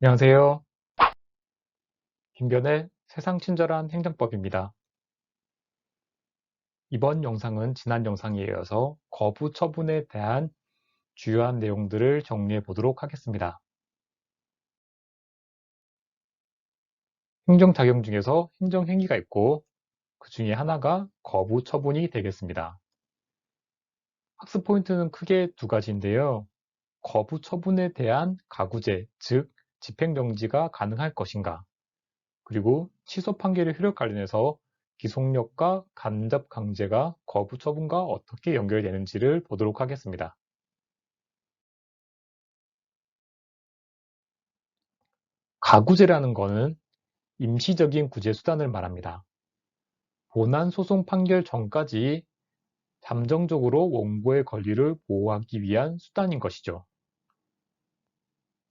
안녕하세요. 김변의 세상 친절한 행정법입니다. 이번 영상은 지난 영상에 이어서 거부 처분에 대한 주요한 내용들을 정리해 보도록 하겠습니다. 행정작용 중에서 행정행위가 있고 그 중에 하나가 거부 처분이 되겠습니다. 학습 포인트는 크게 두 가지인데요. 거부 처분에 대한 가구제, 즉 집행정지가 가능할 것인가 그리고 취소 판결의 효력 관련해서 기속력과 간접 강제가 거부 처분과 어떻게 연결되는지를 보도록 하겠습니다. 가구제라는 것은 임시적인 구제 수단을 말합니다. 본안 소송 판결 전까지 잠정적으로 원고의 권리를 보호하기 위한 수단인 것이죠.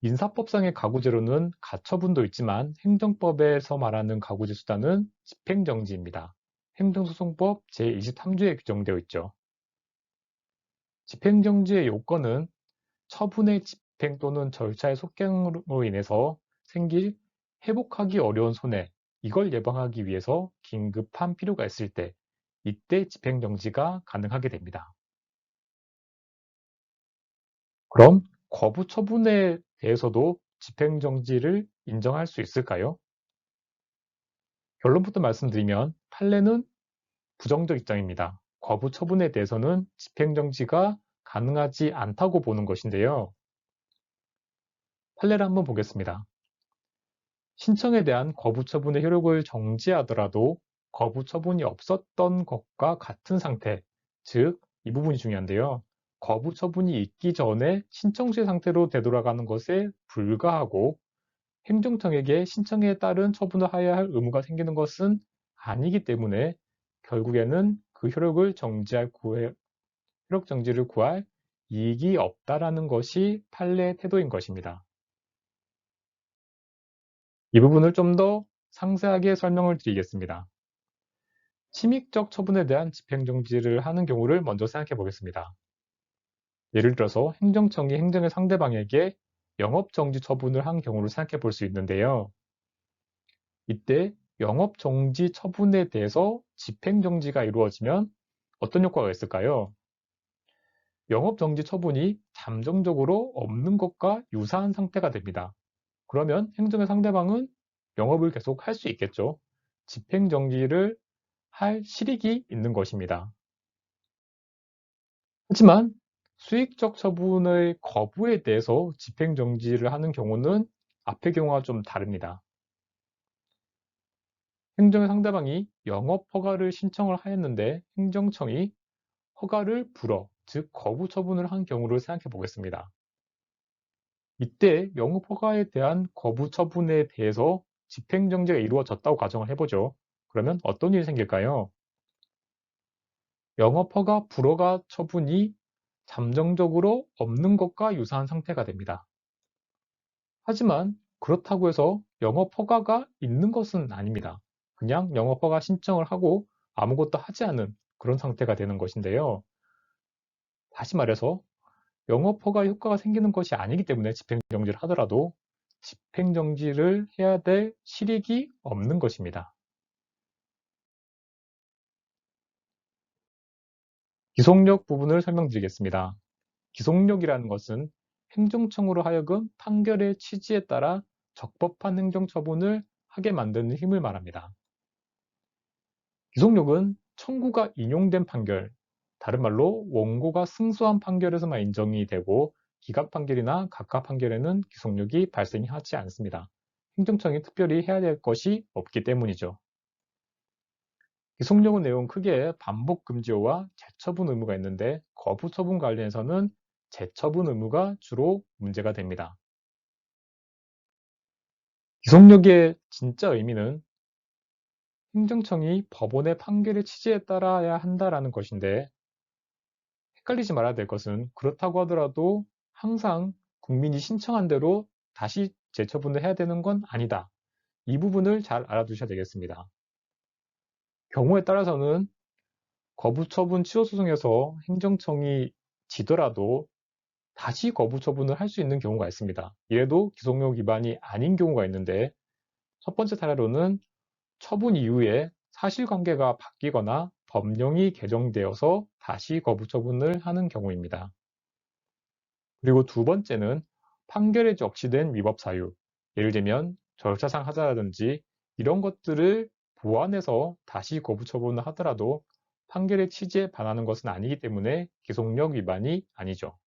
민사법상의 가구제로는 가처분도 있지만 행정법에서 말하는 가구제 수단은 집행정지입니다. 행정소송법 제23조에 규정되어 있죠. 집행정지의 요건은 처분의 집행 또는 절차의 속경으로 인해서 생길 회복하기 어려운 손해, 이걸 예방하기 위해서 긴급한 필요가 있을 때, 이때 집행정지가 가능하게 됩니다. 그럼 거부 처분에 대해서도 집행정지를 인정할 수 있을까요? 결론부터 말씀드리면 판례는 부정적 입장입니다. 거부 처분에 대해서는 집행정지가 가능하지 않다고 보는 것인데요. 판례를 한번 보겠습니다. 신청에 대한 거부 처분의 효력을 정지하더라도 거부 처분이 없었던 것과 같은 상태, 즉 이 부분이 중요한데요. 거부 처분이 있기 전에 신청시 상태로 되돌아가는 것에 불과하고 행정청에게 신청에 따른 처분을 하여야 할 의무가 생기는 것은 아니기 때문에 결국에는 그 효력을 정지할 구해, 효력 정지를 구할 이익이 없다라는 것이 판례 태도인 것입니다. 이 부분을 좀 더 상세하게 설명을 드리겠습니다. 침익적 처분에 대한 집행정지를 하는 경우를 먼저 생각해 보겠습니다. 예를 들어서 행정청이 행정의 상대방에게 영업정지 처분을 한 경우를 생각해 볼 수 있는데요. 이때 영업정지 처분에 대해서 집행정지가 이루어지면 어떤 효과가 있을까요? 영업정지 처분이 잠정적으로 없는 것과 유사한 상태가 됩니다. 그러면 행정의 상대방은 영업을 계속 할 수 있겠죠. 집행정지를 할 실익이 있는 것입니다. 하지만 수익적 처분의 거부에 대해서 집행정지를 하는 경우는 앞의 경우와 좀 다릅니다. 행정의 상대방이 영업 허가를 신청을 하였는데 행정청이 허가를 불어, 즉 거부 처분을 한 경우를 생각해 보겠습니다. 이때 영업 허가에 대한 거부 처분에 대해서 집행정지가 이루어졌다고 가정을 해보죠. 그러면 어떤 일이 생길까요? 영업 허가 불허가 처분이 잠정적으로 없는 것과 유사한 상태가 됩니다. 하지만 그렇다고 해서 영업 허가가 있는 것은 아닙니다. 그냥 영업 허가 신청을 하고 아무것도 하지 않은 그런 상태가 되는 것인데요. 다시 말해서 영업 허가 효과가 생기는 것이 아니기 때문에 집행정지를 하더라도 집행정지를 해야 될 실익이 없는 것입니다. 기속력 부분을 설명드리겠습니다. 기속력이라는 것은 행정청으로 하여금 판결의 취지에 따라 적법한 행정처분을 하게 만드는 힘을 말합니다. 기속력은 청구가 인용된 판결, 다른 말로 원고가 승소한 판결에서만 인정이 되고 기각 판결이나 각하 판결에는 기속력이 발생이 하지 않습니다. 행정청이 특별히 해야 될 것이 없기 때문이죠. 기속력은 내용 크게 반복 금지어와 재처분 의무가 있는데 거부 처분 관련해서는 재처분 의무가 주로 문제가 됩니다. 기속력의 진짜 의미는 행정청이 법원의 판결의 취지에 따라야 한다라는 것인데 헷갈리지 말아야 될 것은 그렇다고 하더라도 항상 국민이 신청한 대로 다시 재처분을 해야 되는 건 아니다. 이 부분을 잘 알아두셔야 되겠습니다. 경우에 따라서는 거부 처분 취소 소송에서 행정청이 지더라도 다시 거부 처분을 할 수 있는 경우가 있습니다. 이래도 기속력 위반이 아닌 경우가 있는데 첫 번째 사례로는 처분 이후에 사실관계가 바뀌거나 법령이 개정되어서 다시 거부 처분을 하는 경우입니다. 그리고 두 번째는 판결에 적시된 위법 사유, 예를 들면 절차상 하자라든지 이런 것들을 보완해서 다시 거부 처분을 하더라도 판결의 취지에 반하는 것은 아니기 때문에 기속력 위반이 아니죠.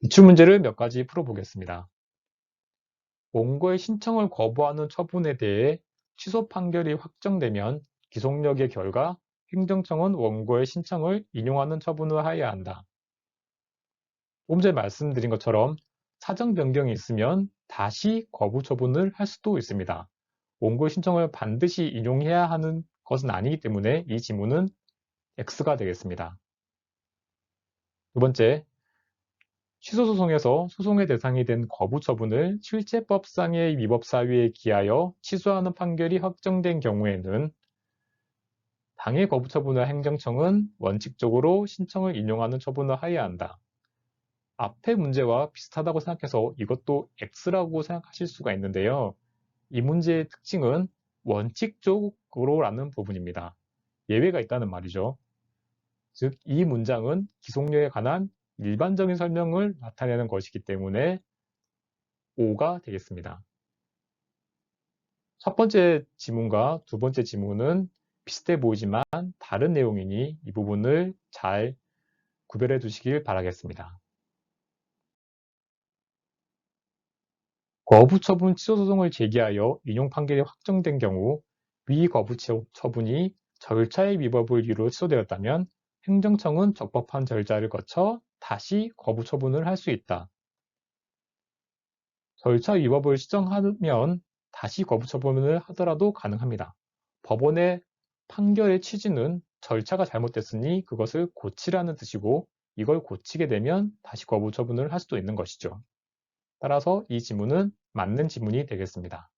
기출 문제를 몇 가지 풀어보겠습니다. 원고의 신청을 거부하는 처분에 대해 취소 판결이 확정되면 기속력의 결과 행정청은 원고의 신청을 인용하는 처분을 하여야 한다. 조금 전에 말씀드린 것처럼 사정 변경이 있으면 다시 거부 처분을 할 수도 있습니다. 원고 신청을 반드시 인용해야 하는 것은 아니기 때문에 이 지문은 X가 되겠습니다. 두 번째, 취소소송에서 소송의 대상이 된 거부 처분을 실제법상의 위법 사유에 기하여 취소하는 판결이 확정된 경우에는 당해 거부 처분을 행정청은 원칙적으로 신청을 인용하는 처분을 하여야 한다. 앞의 문제와 비슷하다고 생각해서 이것도 X라고 생각하실 수가 있는데요. 이 문제의 특징은 원칙적으로라는 부분입니다. 예외가 있다는 말이죠. 즉, 이 문장은 기속력에 관한 일반적인 설명을 나타내는 것이기 때문에 O가 되겠습니다. 첫 번째 지문과 두 번째 지문은 비슷해 보이지만 다른 내용이니 이 부분을 잘 구별해 두시길 바라겠습니다. 거부 처분 취소 소송을 제기하여 인용 판결이 확정된 경우 위 거부 처분이 절차의 위법을 이유로 취소되었다면 행정청은 적법한 절차를 거쳐 다시 거부 처분을 할 수 있다. 절차 위법을 시정하면 다시 거부 처분을 하더라도 가능합니다. 법원의 판결의 취지는 절차가 잘못됐으니 그것을 고치라는 뜻이고 이걸 고치게 되면 다시 거부 처분을 할 수도 있는 것이죠. 따라서 이 지문은 맞는 지문이 되겠습니다.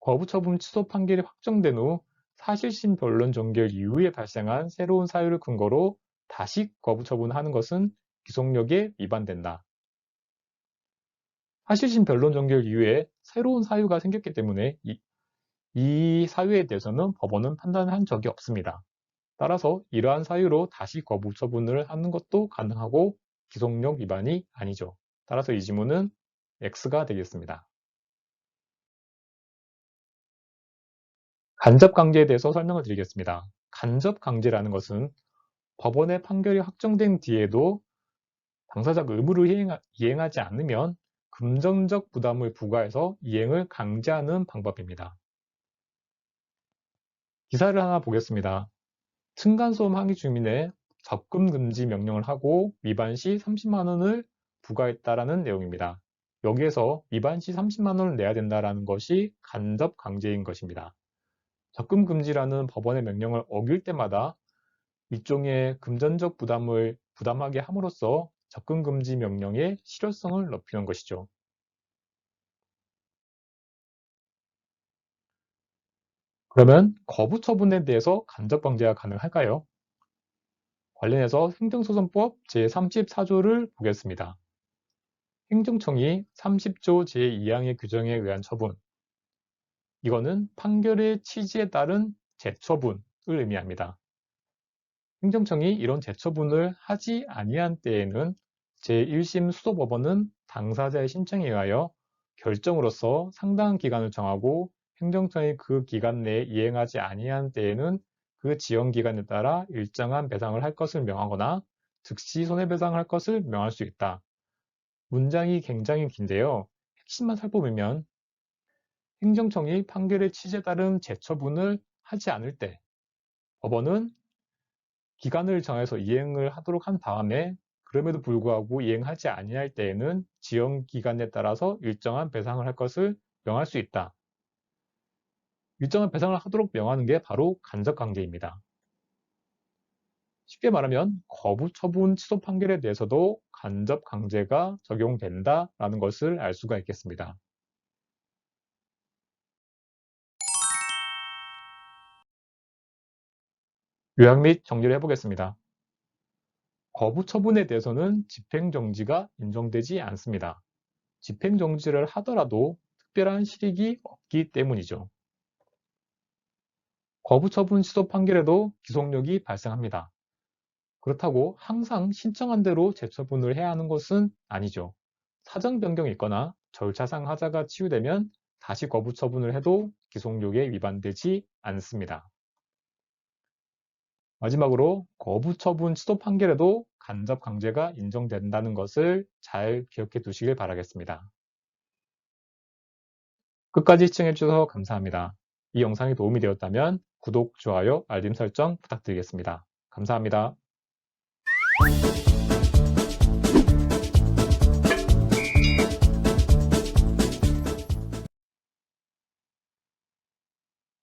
거부처분 취소 판결이 확정된 후 사실심 변론 종결 이후에 발생한 새로운 사유를 근거로 다시 거부처분하는 것은 기속력에 위반된다. 사실심 변론 종결 이후에 새로운 사유가 생겼기 때문에 이, 이 사유에 대해서는 법원은 판단한 적이 없습니다. 따라서 이러한 사유로 다시 거부 처분을 하는 것도 가능하고 기속력 위반이 아니죠. 따라서 이 지문은 X가 되겠습니다. 간접 강제에 대해서 설명을 드리겠습니다. 간접 강제라는 것은 법원의 판결이 확정된 뒤에도 당사자가 의무를 이행하, 지 않으면 금전적 부담을 부과해서 이행을 강제하는 방법입니다. 기사를 하나 보겠습니다. 층간소음 항의 주민의 접근 금지 명령을 하고 위반 시 30만 원을 부과했다라는 내용입니다. 여기에서 위반 시 30만 원을 내야 된다라는 것이 간접 강제인 것입니다. 적금 금지라는 법원의 명령을 어길 때마다 일종의 금전적 부담을 부담하게 함으로써 접근 금지 명령의 실효성을 높이는 것이죠. 그러면 거부 처분에 대해서 간접 강제가 가능할까요? 관련해서 행정소송법 제34조를 보겠습니다. 행정청이 30조 제2항의 규정에 의한 처분 이거는 판결의 취지에 따른 재처분을 의미합니다. 행정청이 이런 재처분을 하지 아니한 때에는 제1심 수도법원은 당사자의 신청에 의하여 결정으로서 상당한 기간을 정하고 행정청이 그 기간 내에 이행하지 아니한 때에는 그 지연 기간에 따라 일정한 배상을 할 것을 명하거나 즉시 손해배상을 할 것을 명할 수 있다. 문장이 굉장히 긴데요. 핵심만 살펴보면 행정청이 판결의 취지에 따른 재처분을 하지 않을 때 법원은 기간을 정해서 이행을 하도록 한 다음에 그럼에도 불구하고 이행하지 아니할 때에는 지연 기간에 따라서 일정한 배상을 할 것을 명할 수 있다. 일정한 배상을 하도록 명하는 게 바로 간접강제입니다. 쉽게 말하면 거부 처분 취소 판결에 대해서도 간접 강제가 적용된다라는 것을 알 수가 있겠습니다. 요약 및 정리를 해보겠습니다. 거부 처분에 대해서는 집행정지가 인정되지 않습니다. 집행정지를 하더라도 특별한 실익이 없기 때문이죠. 거부 처분 시도 판결에도 기속력이 발생합니다. 그렇다고 항상 신청한 대로 재처분을 해야 하는 것은 아니죠. 사정 변경이 있거나 절차상 하자가 치유되면 다시 거부 처분을 해도 기속력에 위반되지 않습니다. 마지막으로 거부 처분 시도 판결에도 간접 강제가 인정된다는 것을 잘 기억해 두시길 바라겠습니다. 끝까지 시청해 주셔서 감사합니다. 이 영상이 도움이 되었다면 구독, 좋아요, 알림 설정 부탁드리겠습니다. 감사합니다. you